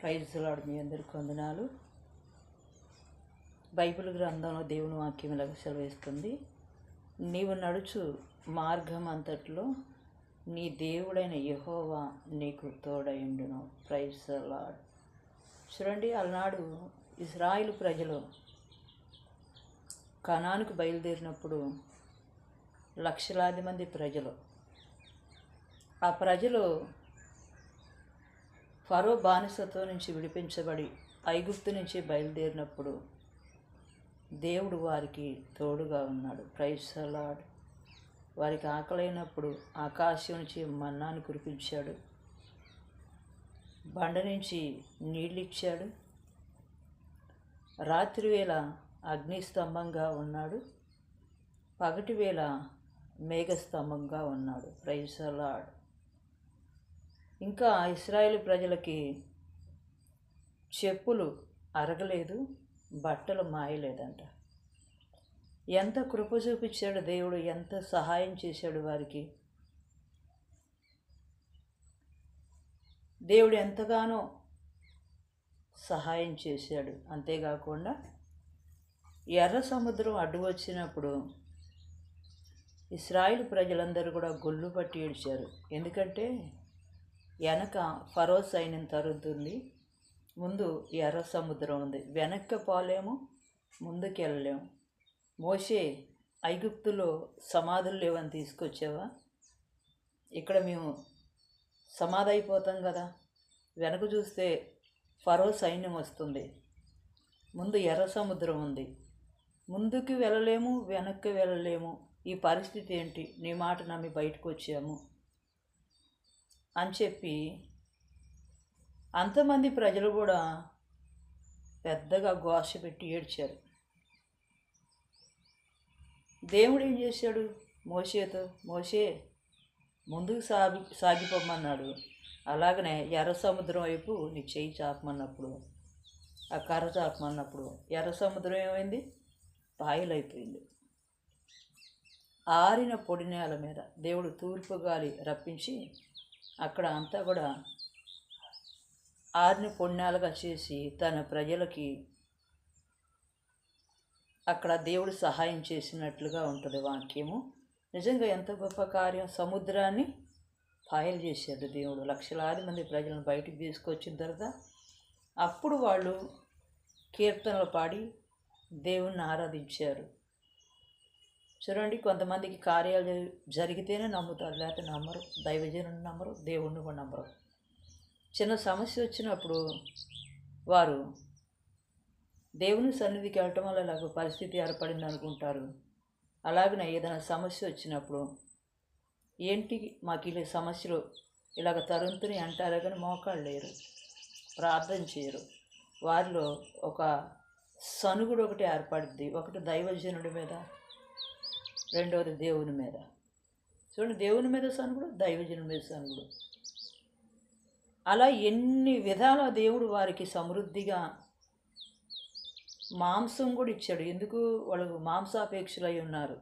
ప్రైజ్లాడు మీ అందరికీ వందనాలు. బైబిల్ గ్రంథంలో దేవుని వాక్యం ఇలా సెలవిస్తుంది. నీవు నడుచు మార్గం అంతట్లో నీ దేవుడైన యహోవా నీకు తోడయుండును. ప్రైజులాడ్ చూడండి అలనాడు ఇజ్రాయిల్ ప్రజలు కణానికి బయలుదేరినప్పుడు లక్షలాది మంది ప్రజలు ఆ ప్రజలు ఫరో బానిసత్వం నుంచి విడిపించబడి ఐగుప్తు నుంచి బయలుదేరినప్పుడు దేవుడు వారికి తోడుగా ఉన్నాడు. ప్రైసలాడ్ వారికి ఆకలైనప్పుడు ఆకాశం నుంచి మన్నాను కురిపించాడు. బండ నుంచి నీళ్ళు ఇచ్చాడు రాత్రివేళ అగ్నిస్తంభంగా ఉన్నాడు. పగటి వేళ మేఘస్తంభంగా ఉన్నాడు. ప్రైసలాడ్ ఇంకా ఇస్రాయేల్ ప్రజలకి చెప్పులు అరగలేదు బట్టలు మాయలేదంట. ఎంత కృప చూపించాడు దేవుడు ఎంత సహాయం చేశాడు వారికి. దేవుడు ఎంతగానో సహాయం చేశాడు. అంతేకాకుండా ఎర్ర సముద్రం అడ్డు వచ్చినప్పుడు ఇస్రాయిల్ ప్రజలందరూ కూడా గొల్లు పట్టి ఏడ్చారు. ఎందుకంటే వెనక ఫరో సైన్యం తరుగుతుంది ముందు ఎర్ర సముద్రం ఉంది. వెనక్కి పోలేము ముందుకు వెళ్ళలేము. మోషే ఐగుప్తులో సమాధులు లేవని తీసుకొచ్చావా? ఇక్కడ మేము సమాధి అయిపోతాం కదా. వెనక చూస్తే ఫరో సైన్యం వస్తుంది. ముందు ఎర్ర సముద్రం ఉంది. ముందుకు వెళ్ళలేము వెనక్కి వెళ్ళలేము. ఈ పరిస్థితి ఏంటి? నీ మాట నమ్మి బయటకు వచ్చాము. అని చెప్పి అంతమంది ప్రజలు కూడా పెద్దగా ఘోష పెట్టి ఏడ్చారు. దేవుడు ఏం చేశాడు? మోసేతో మోసే ముందుకు సాగి సాగిపోమన్నాడు అలాగనే ఎర్ర సముద్రం వైపు నీ చేయి చాపమన్నప్పుడు ఆ కర్ర చాపమన్నప్పుడు ఎర్ర సముద్రం ఏమైంది? పాయలైపోయింది. ఆరిన పొడి నేల మీద దేవుడు తూర్పు గాలి రప్పించి అక్కడ అంతా కూడా ఆరిన పుణ్యాలుగా చేసి తన ప్రజలకి అక్కడ దేవుడు సహాయం చేసినట్లుగా ఉంటుంది వాక్యము. నిజంగా ఎంత గొప్ప కార్యం. సముద్రాన్ని పాయలు చేశాడు దేవుడు. లక్షలాది మంది ప్రజలను బయటికి తీసుకొచ్చిన తర్వాత అప్పుడు వాళ్ళు కీర్తనలు పాడి దేవుణ్ణి ఆరాధించారు. చూడండి కొంతమందికి కార్యాలు జరిగితేనే నమ్ముతారు లేకపోతే నమ్మరు. దైవజనుని నమ్మరు దేవుణ్ణి కూడా నమ్మరు. చిన్న సమస్య వచ్చినప్పుడు వారు దేవుని సన్నిధికి వెళ్ళటం వల్ల నాకు పరిస్థితి ఏర్పడింది అనుకుంటారు. అలాగనే ఏదైనా సమస్య వచ్చినప్పుడు ఏంటి మాకు ఇలా సమస్యలు? ఇలాగ తరుంతుని అంటారే కానీ మోకాళ్ళు లేరు. ప్రార్థన చేయరు. వారిలో ఒక సనుగుడు ఒకటి ఏర్పడుద్ది. ఒకటి దైవజనుడి మీద. రెండవది దేవుని మీద. చూడండి దేవుని మీద సనుగుడు దైవజనుడి మీద సనుగుడు. అలా ఎన్ని విధాల దేవుడు వారికి సమృద్ధిగా మాంసం కూడా ఇచ్చాడు. ఎందుకు? వాళ్ళు మాంసాపేక్షలై ఉన్నారు.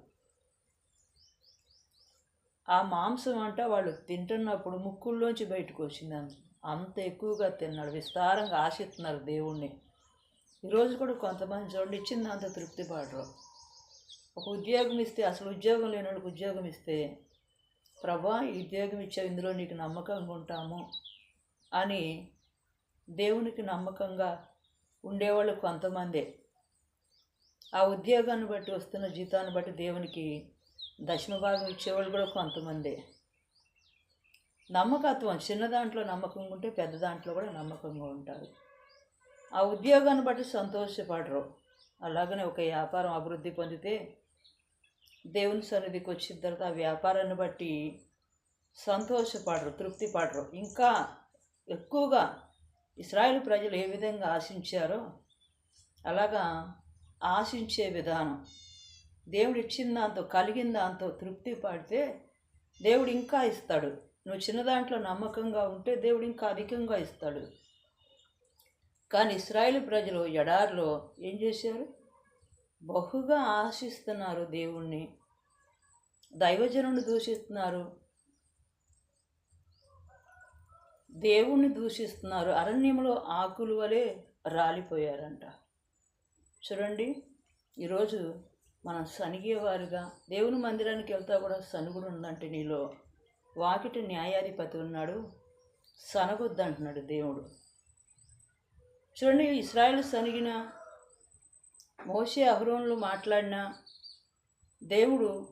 ఆ మాంసం అంట వాళ్ళు తింటున్నప్పుడు ముక్కుల్లోంచి బయటకు వచ్చింది అంత. అంత ఎక్కువగా తిన్నాడు. విస్తారంగా ఆశిస్తున్నారు దేవుణ్ణి. ఈరోజు కూడా కొంతమంది చూడండి ఇచ్చింది అంత తృప్తి పడరు. ఒక ఉద్యోగం ఇస్తే అసలు ఉద్యోగం లేని వాళ్ళకి ఉద్యోగం ఇస్తే ప్రభా ఈ ఉద్యోగం ఇచ్చావు ఇందులో నీకు నమ్మకంగా ఉంటాము అని దేవునికి నమ్మకంగా ఉండేవాళ్ళు కొంతమందే. ఆ ఉద్యోగాన్ని బట్టి వస్తున్న జీతాన్ని బట్టి దేవునికి దశమ భాగం ఇచ్చేవాళ్ళు కూడా కొంతమందే. నమ్మకత్వం చిన్న దాంట్లో నమ్మకంగా ఉంటే పెద్ద దాంట్లో కూడా నమ్మకంగా ఉంటారు. ఆ ఉద్యోగాన్ని బట్టి సంతోషపడరు. అలాగనే ఒక వ్యాపారం అభివృద్ధి పొందితే దేవుని సన్నిధికి వచ్చిన తర్వాత ఆ వ్యాపారాన్ని బట్టి సంతోషపడరు తృప్తి పడరు ఇంకా ఎక్కువగా ఇస్రాయేల్ ప్రజలు ఏ విధంగా ఆశించారో అలాగా ఆశించే విధానం. దేవుడు ఇచ్చిన దాంతో కలిగిన దాంతో తృప్తి పడితే దేవుడు ఇంకా ఇస్తాడు. నువ్వు చిన్న దాంట్లో నమ్మకంగా ఉంటే దేవుడు ఇంకా అధికంగా ఇస్తాడు. కానీ ఇస్రాయేల్ ప్రజలు ఎడారిలో ఏం చేశారు? బహుగా ఆశిస్తున్నారు దేవుణ్ణి. దైవజనుని దూషిస్తున్నారు. దేవుణ్ణి దూషిస్తున్నారు. అరణ్యంలో ఆకులు వలె రాలిపోయారంట. చూడండి ఈరోజు మనం సనిగేవారుగా దేవుని మందిరానికి వెళ్తా కూడా సనుగుడు ఉందంటే నీలో. వాకిటి న్యాయాధిపతి ఉన్నాడు. సనగొద్దంటున్నాడు దేవుడు. చూడండి ఇస్రాయల్ సనిగిన మోసే అహరోన్లు మాట్లాడిన దేవుడు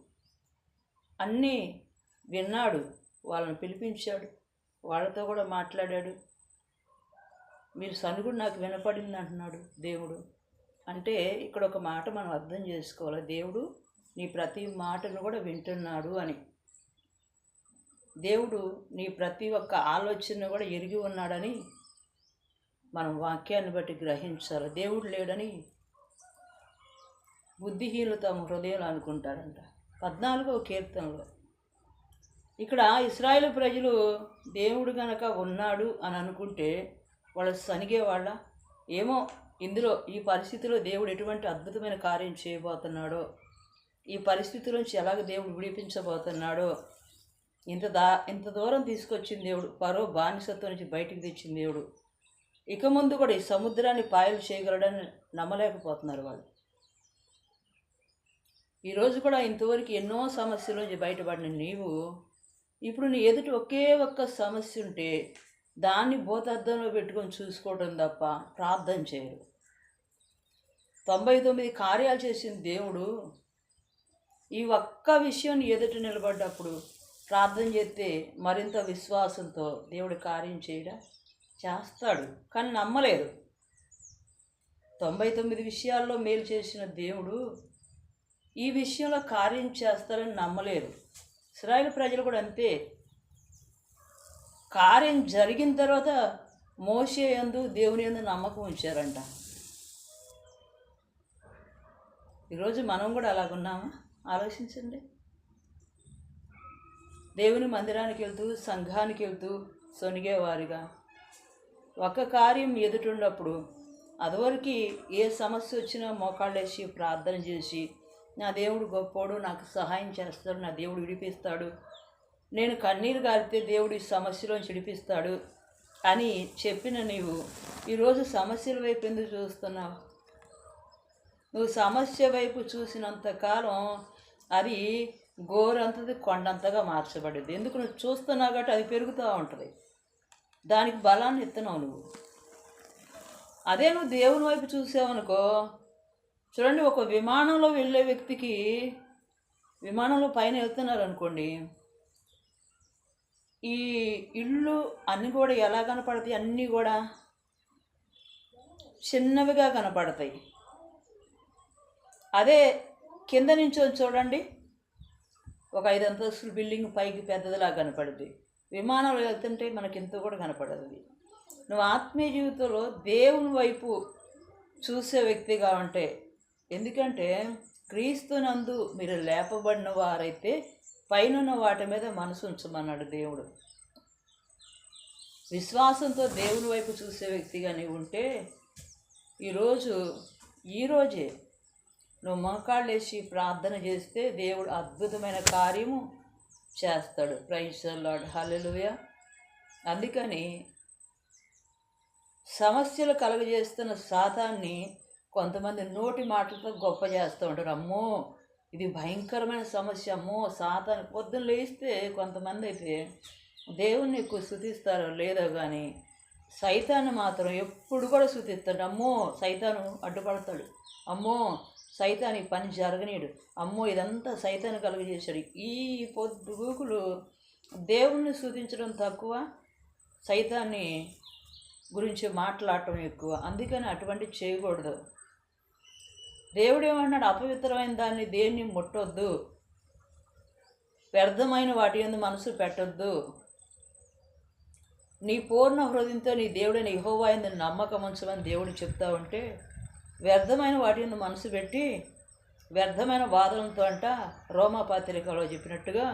అన్నీ విన్నాడు వాళ్ళని పిలిపించాడు వాళ్ళతో కూడా మాట్లాడాడు. మీరు సనుగుడు నాకు వినపడింది అంటున్నాడు దేవుడు. అంటే ఇక్కడ ఒక మాట మనం అర్థం చేసుకోవాలి. దేవుడు నీ ప్రతి మాటను కూడా వింటున్నాడు అని. దేవుడు నీ ప్రతి ఒక్క ఆలోచన కూడా ఎరిగి ఉన్నాడని మనం వాక్యాన్ని బట్టి గ్రహించాలి. దేవుడు లేడని బుద్ధిహీనులు తమ హృదయాలు అనుకుంటారంట. పద్నాలుగో కీర్తనలో. ఇక్కడ ఇస్రాయేల్ ప్రజలు దేవుడు గనక ఉన్నాడు అని అనుకుంటే వాళ్ళు సనిగేవాళ్ళ? ఏమో ఇందులో ఈ పరిస్థితిలో దేవుడు ఎటువంటి అద్భుతమైన కార్యం చేయబోతున్నాడో? ఈ పరిస్థితి నుంచి ఎలాగ దేవుడు విడిపించబోతున్నాడో? ఇంత దా ఇంత దూరం తీసుకొచ్చిన దేవుడు పరో బానిసత్వం నుంచి బయటికి తెచ్చిన దేవుడు. ఇక ముందు కూడా ఈ సముద్రాన్ని పాయలు చేయగలడని నమ్మలేకపోతున్నారు వాళ్ళు. ఈరోజు కూడా ఇంతవరకు ఎన్నో సమస్యలు బయటపడిన నీవు. ఇప్పుడు నీ ఎదుటి ఒకే ఒక్క సమస్య ఉంటే దాన్ని భూతార్థంలో పెట్టుకొని చూసుకోవడం తప్ప ప్రార్థన చేయరు. తొంభై తొమ్మిది కార్యాలు చేసిన దేవుడు ఈ ఒక్క విషయం ఎదుట నిలబడ్డప్పుడు ప్రార్థన చేస్తే మరింత విశ్వాసంతో దేవుడు కార్యం చేయడం? చేస్తాడు కానీ నమ్మలేదు. తొంభై తొమ్మిది విషయాల్లో మేలు చేసిన దేవుడు ఈ విషయంలో కార్యం చేస్తారని నమ్మలేరు ఇస్రాయేల్ ప్రజలు కూడా అంతే. కార్యం జరిగిన తర్వాత మోసే యందు దేవుని యందు నమ్మకం ఉంచారంట. ఈరోజు మనం కూడా అలాగున్నామా ఆలోచించండి. దేవుని మందిరానికి వెళ్తూ సంఘానికి వెళ్తూ సొనిగేవారుగా. ఒక కార్యం ఎదుటుండప్పుడు అదివరకు ఏ సమస్య వచ్చినా మోకాళ్ళేసి ప్రార్థన చేసి నా దేవుడు గొప్పోడు నాకు సహాయం చేస్తాడు నా దేవుడు విడిపిస్తాడు. నేను కన్నీరు గారితే దేవుడు ఈ సమస్యలోంచి విడిపిస్తాడు అని చెప్పిన నీవు ఈరోజు సమస్యల వైపు ఎందుకు చూస్తున్నావు? నువ్వు సమస్య వైపు చూసినంత కాలం అది గోరంతది కొండంతగా మార్చబడింది. ఎందుకు నువ్వు చూస్తున్నావు కాబట్టి అది పెరుగుతూ ఉంటుంది. దానికి బలాన్ని ఇస్తున్నావు నువ్వు. అదే నువ్వు దేవుని వైపు చూసావనుకో చూడండి ఒక విమానంలో వెళ్ళే వ్యక్తికి విమానంలో పైన వెళ్తున్నారు అనుకోండి ఈ ఇళ్ళు అన్నీ కూడా ఎలా కనపడతాయి? అన్నీ కూడా చిన్నవిగా కనపడతాయి. అదే కింద నుంచి చూడండి ఒక ఐదు అంతస్తుల బిల్డింగ్ పైకి పెద్దదిలా కనపడుద్ది. విమానంలో వెళ్తుంటే మనకి ఇంత కూడా కనపడదు. నువ్వు ఆత్మీయ జీవితంలో దేవుని వైపు చూసే వ్యక్తిగా ఉంటే ఎందుకంటే క్రీస్తునందు మీరు లేపబడిన వారైతే పైనున్న వాటి మీద మనసు ఉంచమన్నాడు దేవుడు. విశ్వాసంతో దేవుని వైపు చూసే వ్యక్తిగా నీవు ఉంటే ఈరోజు ఈరోజే నువ్వు మొహకాళ్ళేసి ప్రార్థన చేస్తే దేవుడు అద్భుతమైన కార్యము చేస్తాడు. ప్రైజ్ లాడ్ హల్లెలూయా అందుకని సమస్యలు కలుగజేస్తున్న శాతాన్ని కొంతమంది నోటి మాటలతో గొప్ప చేస్తూ ఉంటారు. అమ్మో ఇది భయంకరమైన సమస్య. అమ్మో సాతాను పొద్దున్న లేస్తే కొంతమంది అయితే దేవుణ్ణి ఎక్కువ స్థుతిస్తారో లేదో కానీ సైతాన్ని మాత్రం ఎప్పుడు కూడా స్థుతిస్తాడు అమ్మో సైతాను అడ్డుపడతాడు. అమ్మో సైతాని పని జరగనీడు అమ్మో ఇదంతా సైతాన్ని కలుగజేశాడు. ఈ పొద్దుగుకులు దేవుణ్ణి స్థుతించడం తక్కువ సైతాన్ని గురించి మాట్లాడటం ఎక్కువ. అందుకని అటువంటి చేయకూడదు. దేవుడు ఏమన్నాడు అపవిత్రమైన దాన్ని దేన్ని ముట్టొద్దు. వ్యర్థమైన వాటి ఎందు మనసు పెట్టొద్దు. నీ పూర్ణ హృదయంతో నీ దేవుడైన యెహోవా యందు నమ్మకం ఉంచమని దేవుడు చెప్తా ఉంటే వ్యర్థమైన వాటి ఎందు మనసు పెట్టి వ్యర్థమైన వాదనతో అంట రోమా పాత్రికలో చెప్పినట్టుగా